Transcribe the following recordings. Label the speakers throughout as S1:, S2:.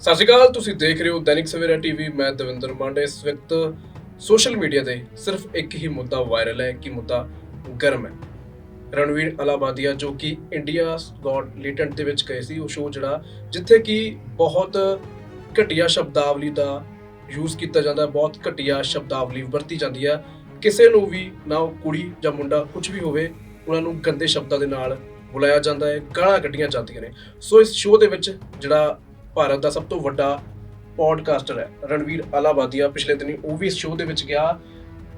S1: ਸਤਿ ਸ਼੍ਰੀ ਅਕਾਲ, ਤੁਸੀਂ ਦੇਖ ਰਹੇ ਹੋ ਦੈਨਿਕ ਸਵੇਰਾ ਟੀਵੀ, ਮੈਂ ਦਵਿੰਦਰ ਮਾਂਡੇ। ਇਸ ਵਕਤ ਸੋਸ਼ਲ ਮੀਡੀਆ ਤੇ ਸਿਰਫ ਇੱਕ ਹੀ ਮੁੱਦਾ ਵਾਇਰਲ ਹੈ, ਕਿ ਮੁੱਦਾ ਗਰਮ ਹੈ। ਰਣਵੀਰ ਅਲਾਬਾਦੀਆ, ਜੋ ਕਿ ਇੰਡੀਆ ਗॉट ਲੇਟੈਂਟ ਦੇ ਵਿੱਚ ਗਏ ਸੀ, ਉਹ ਸ਼ੋਅ ਜਿਹੜਾ ਜਿੱਥੇ ਕਿ ਬਹੁਤ ਘਟੀਆ ਸ਼ਬਦਾਵਲੀ ਦਾ ਯੂਜ਼ ਕੀਤਾ ਜਾਂਦਾ ਹੈ, ਬਹੁਤ ਘਟੀਆ ਸ਼ਬਦਾਵਲੀ ਵਰਤੀ ਜਾਂਦੀ ਹੈ। ਕਿਸੇ ਨੂੰ ਵੀ ਨਾ ਉਹ ਕੁੜੀ ਜਾਂ ਮੁੰਡਾ ਕੁਝ ਵੀ ਹੋਵੇ, ਉਹਨਾਂ ਨੂੰ ਗੰਦੇ ਸ਼ਬਦਾਂ ਦੇ ਨਾਲ ਬੁਲਾਇਆ ਜਾਂਦਾ ਹੈ, ਗਾਲਾਂ ਕੱਢੀਆਂ ਜਾਂਦੀਆਂ ਨੇ। ਸੋ ਇਸ ਸ਼ੋਅ ਦੇ ਵਿੱਚ ਜਿਹੜਾ ਭਾਰਤ ਦਾ ਸਭ ਤੋਂ ਵੱਡਾ ਪੋਡਕਾਸਟਰ ਹੈ, ਰਣਵੀਰ ਅਲਾਬਾਦੀਆ ਪਿਛਲੇ ਦਿਨੀ ਉਹ ਵੀ ਇਸ ਸ਼ੋਅ ਦੇ ਵਿੱਚ ਗਿਆ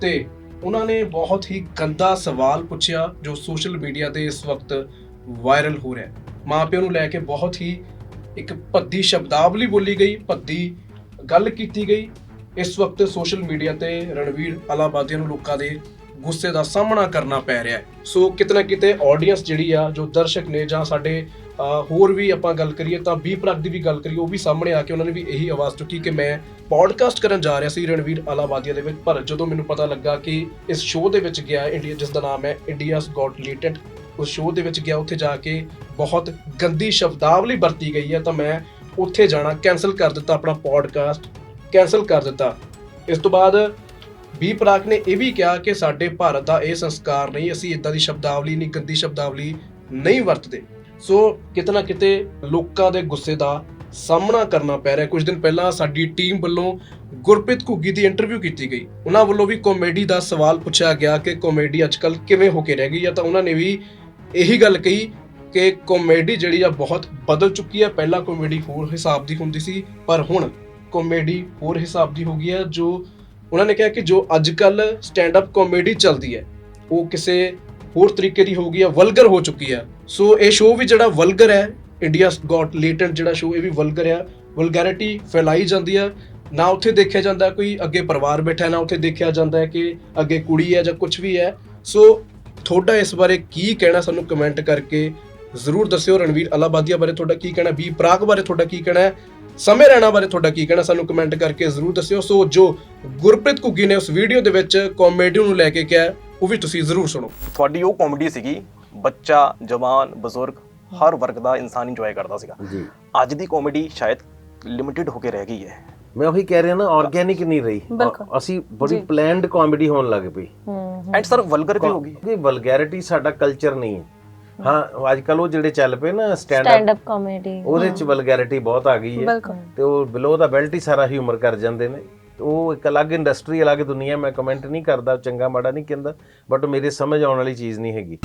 S1: ਤੇ ਉਹਨਾਂ ਨੇ ਬਹੁਤ ਹੀ ਗੰਦਾ ਸਵਾਲ ਪੁੱਛਿਆ ਜੋ ਸੋਸ਼ਲ ਮੀਡੀਆ ਤੇ ਇਸ ਵਕਤ ਵਾਇਰਲ ਹੋ ਰਿਹਾ ਹੈ। ਮਾਪਿਆਂ ਨੂੰ ਲੈ ਕੇ ਬਹੁਤ ਹੀ ਇੱਕ ਭੱਦੀ ਸ਼ਬਦਾਵਲੀ ਬੋਲੀ ਗਈ, ਭੱਦੀ ਗੱਲ ਕੀਤੀ ਗਈ। ਇਸ ਵਕਤ ਸੋਸ਼ਲ ਮੀਡੀਆ ਤੇ ਰਣਵੀਰ ਅਲਾਬਾਦੀਆ ਨੂੰ ਲੋਕਾਂ ਦੇ ਗੁੱਸੇ ਦਾ ਸਾਹਮਣਾ ਕਰਨਾ ਪੈ ਰਿਹਾ ਹੈ। ਸੋ ਕਿਤੇ ਨਾ ਕਿਤੇ ਆਡੀਅנס ਜਿਹੜੀ ਆ, ਜੋ ਦਰਸ਼ਕ ਨੇ ਜਾਂ ਸਾਡੇ ਹੋਰ ਵੀ ਆਪਾਂ ਗੱਲ ਕਰੀਏ ਤਾਂ ਬੀ ਪ੍ਰਗ ਦੀ ਵੀ ਗੱਲ ਕਰੀਏ, ਉਹ ਵੀ ਸਾਹਮਣੇ ਆ ਕੇ ਉਹਨਾਂ ਨੇ ਵੀ ਇਹੀ ਆਵਾਜ਼ ਚੁੱਕੀ ਕਿ ਮੈਂ ਪੋਡਕਾਸਟ ਕਰਨ ਜਾ ਰਿਹਾ ਸੀ ਰਣਵੀਰ ਅਲਾਬਾਦੀਆਂ ਦੇ ਵਿੱਚ, ਪਰ ਜਦੋਂ ਮੈਨੂੰ ਪਤਾ ਲੱਗਾ ਕਿ ਇਸ ਸ਼ੋਅ ਦੇ ਵਿੱਚ ਗਿਆ ਇੰਡੀਆ ਜਿਸ ਦਾ ਨਾਮ ਹੈ ਇੰਡੀਆਜ਼ ਗॉट ਲੇਟੈਂਟ ਉਸ ਸ਼ੋਅ ਦੇ ਵਿੱਚ ਗਿਆ, ਉੱਥੇ ਜਾ ਕੇ ਬਹੁਤ ਗੰਦੀ ਸ਼ਬਦਾਵਲੀ ਵਰਤੀ ਗਈ ਹੈ, ਤਾਂ ਮੈਂ ਉੱਥੇ ਜਾਣਾ ਕੈਨਸਲ ਕਰ ਦਿੱਤਾ ਆਪਣਾ ਪੋਡਕਾਸਟ ਕੈਨਸਲ ਕਰ ਦਿੱਤਾ। ਇਸ ਤੋਂ ਬਾਅਦ ਬੀ ਪ੍ਰਾਕ ਨੇ ਇਹ ਵੀ ਕਿਹਾ ਕਿ ਸਾਡੇ ਭਾਰਤ ਦਾ ਇਹ ਸੰਸਕਾਰ ਨਹੀਂ, ਅਸੀਂ ਇਦਾਂ ਦੀ ਸ਼ਬਦਾਵਲੀ ਨਹੀਂ, ਗੰਦੀ ਸ਼ਬਦਾਵਲੀ ਨਹੀਂ ਵਰਤਦੇ। ਸੋ ਕਿਤੇ ਨਾ ਕਿਤੇ ਲੋਕਾਂ ਦੇ ਗੁੱਸੇ ਦਾ ਸਾਹਮਣਾ ਕਰਨਾ ਪੈ ਰਿਹਾ। ਕੁਝ ਦਿਨ ਪਹਿਲਾਂ ਸਾਡੀ ਟੀਮ ਵੱਲੋਂ ਗੁਰਪ੍ਰੀਤ ਘੁੱਗੀ ਦੀ ਇੰਟਰਵਿਊ ਕੀਤੀ ਗਈ। ਉਹਨਾਂ ਵੱਲੋਂ ਵੀ ਕਾਮੇਡੀ ਦਾ ਸਵਾਲ ਪੁੱਛਿਆ ਗਿਆ ਕਿ ਕਾਮੇਡੀ ਅੱਜਕੱਲ ਕਿਵੇਂ ਹੋ ਕੇ ਰਹਿ ਗਈ ਹੈ ਤਾਂ ਉਹਨਾਂ ਨੇ ਵੀ ਇਹੀ ਗੱਲ ਕਹੀ ਕਿ ਕਾਮੇਡੀ ਜਿਹੜੀ ਆ ਬਹੁਤ ਬਦਲ ਚੁੱਕੀ ਹੈ ਪਹਿਲਾਂ ਕਾਮੇਡੀ ਹੋਰ ਹਿਸਾਬ ਦੀ ਹੁੰਦੀ ਸੀ, ਪਰ ਹੁਣ ਕਾਮੇਡੀ ਹੋਰ ਹਿਸਾਬ ਦੀ ਹੋ ਗਈ ਹੈ ਜੋ ਉਹਨਾਂ ਨੇ ਕਿਹਾ ਕਿ ਜੋ ਅੱਜ ਕੱਲ ਸਟੈਂਡ ਅਪ ਕਾਮੇਡੀ ਚੱਲਦੀ ਹੈ, ਉਹ ਕਿਸੇ ਹੋਰ ਤਰੀਕੇ ਦੀ ਹੋ ਗਈ ਹੈ ਵਲਗਰ ਹੋ ਚੁੱਕੀ ਹੈ ਸੋ ਇਹ ਸ਼ੋਅ ਵੀ ਜਿਹੜਾ ਵਲਗਰ ਹੈ ਇੰਡੀਆਸ ਗॉट ਲੇਟੈਂਟ ਜਿਹੜਾ ਸ਼ੋਅ ਇਹ ਵੀ ਵਲਗਰ ਆ ਵਲਗੈਰਿਟੀ ਫੈਲਾਈ ਜਾਂਦੀ ਹੈ। ਨਾ ਉੱਥੇ ਦੇਖਿਆ ਜਾਂਦਾ ਕੋਈ ਅੱਗੇ ਪਰਿਵਾਰ ਬੈਠਾ ਨਾ ਉੱਥੇ ਦੇਖਿਆ ਜਾਂਦਾ ਹੈ ਕਿ ਅੱਗੇ ਕੁੜੀ ਹੈ ਜਾਂ ਕੁਝ ਵੀ ਹੈ। ਸੋ ਤੁਹਾਡਾ ਇਸ ਬਾਰੇ ਕੀ ਕਹਿਣਾ ਸਾਨੂੰ ਕਮੈਂਟ ਕਰਕੇ ਜ਼ਰੂਰ ਦੱਸਿਓ। ਰਣਵੀਰ ਅਲਾਬਾਦੀਆ ਬਾਰੇ ਤੁਹਾਡਾ ਕੀ ਕਹਿਣਾ ਵੀ ਪ੍ਰਾਕ ਬਾਰੇ ਤੁਹਾਡਾ ਕੀ ਕਹਿਣਾ ਹੈ, ਸਮੇਂ ਰਹਿਣਾ ਬਾਰੇ ਤੁਹਾਡਾ ਕੀ ਕਹਿਣਾ, ਸਾਨੂੰ ਕਮੈਂਟ ਕਰਕੇ ਜ਼ਰੂਰ ਦੱਸਿਓ। ਸੋ ਜੋ ਗੁਰਪ੍ਰੀਤ ਘੁੱਗੀ ਨੇ ਉਸ ਵੀਡੀਓ ਦੇ ਵਿੱਚ ਕਾਮੇਡੀ ਨੂੰ ਲੈ ਕੇ ਕਿਹਾ, ਉਹ ਵੀ ਤੁਸੀਂ ਜ਼ਰੂਰ ਸੁਣੋ।
S2: ਤੁਹਾਡੀ ਉਹ ਕਾਮੇਡੀ ਸੀਗੀ ਬੱਚਾ ਜਵਾਨ ਬਜ਼ੁਰਗ ਹਰ ਵਰਗ ਦਾ ਇਨਸਾਨ ਇੰਜੋਏ ਕਰਦਾ ਸੀਗਾ।
S3: ਜੀ।
S2: ਅੱਜ ਦੀ ਕਾਮੇਡੀ ਸ਼ਾਇਦ ਲਿਮਿਟਿਡ ਹੋ ਕੇ ਰਹਿ ਗਈ ਹੈ।
S3: ਮੈਂ ਉਹੀ ਕਹਿ ਰਿਹਾ ਨਾ ਆਰਗੇਨਿਕ ਨਹੀਂ ਰਹੀ।
S4: ਬਿਲਕੁਲ।
S3: ਅਸੀਂ ਬੜੀ ਪਲੈਨਡ ਕਾਮੇਡੀ ਹੋਣ ਲੱਗ ਪਈ।
S4: ਹੂੰ
S2: ਐਂਡ ਸਰ ਵਲਗਰ ਵੀ ਹੋ ਗਈ।
S3: ਕਿਉਂਕਿ ਵਲਗੈਰਿਟੀ ਸਾਡਾ ਕਲਚਰ ਨਹੀਂ ਹੈ। ਹਾਂ ਅੱਜ ਕੱਲ ਉਹ ਜਿਹੜੇ ਚੱਲ ਪਏ ਨਾ stand
S4: stand
S3: up
S4: up comedy
S3: ਉਹਦੇ ਚ ਵਲਗੈਰਿਟੀ ਬਹੁਤ ਆ ਗਈ ਹੈ।
S4: ਬਿਲਕੁਲ।
S3: ਤੇ ਉਹ ਬਿਲੋ ਦਾ ਬੈਲਟ ਹੀ ਸਾਰਾ ਹਿਊਮਰ ਕਰ ਜਾਂਦੇ ਨੇ। ਤੇ ਉਹ ਇੱਕ ਅਲੱਗ ਇੰਡਸਟਰੀ ਅਲੱਗ ਦੁਨੀਆ ਮੈਂ ਕਮੈਂਟ ਨਹੀਂ ਕਰਦਾ ਚੰਗਾ ਮਾੜਾ ਨਹੀਂ ਕਹਿੰਦਾ ਬਟ ਮੇਰੇ ਸਮਝ ਆਉਣ ਵਾਲੀ ਚੀਜ਼ ਨਹੀਂ ਹੈਗੀ।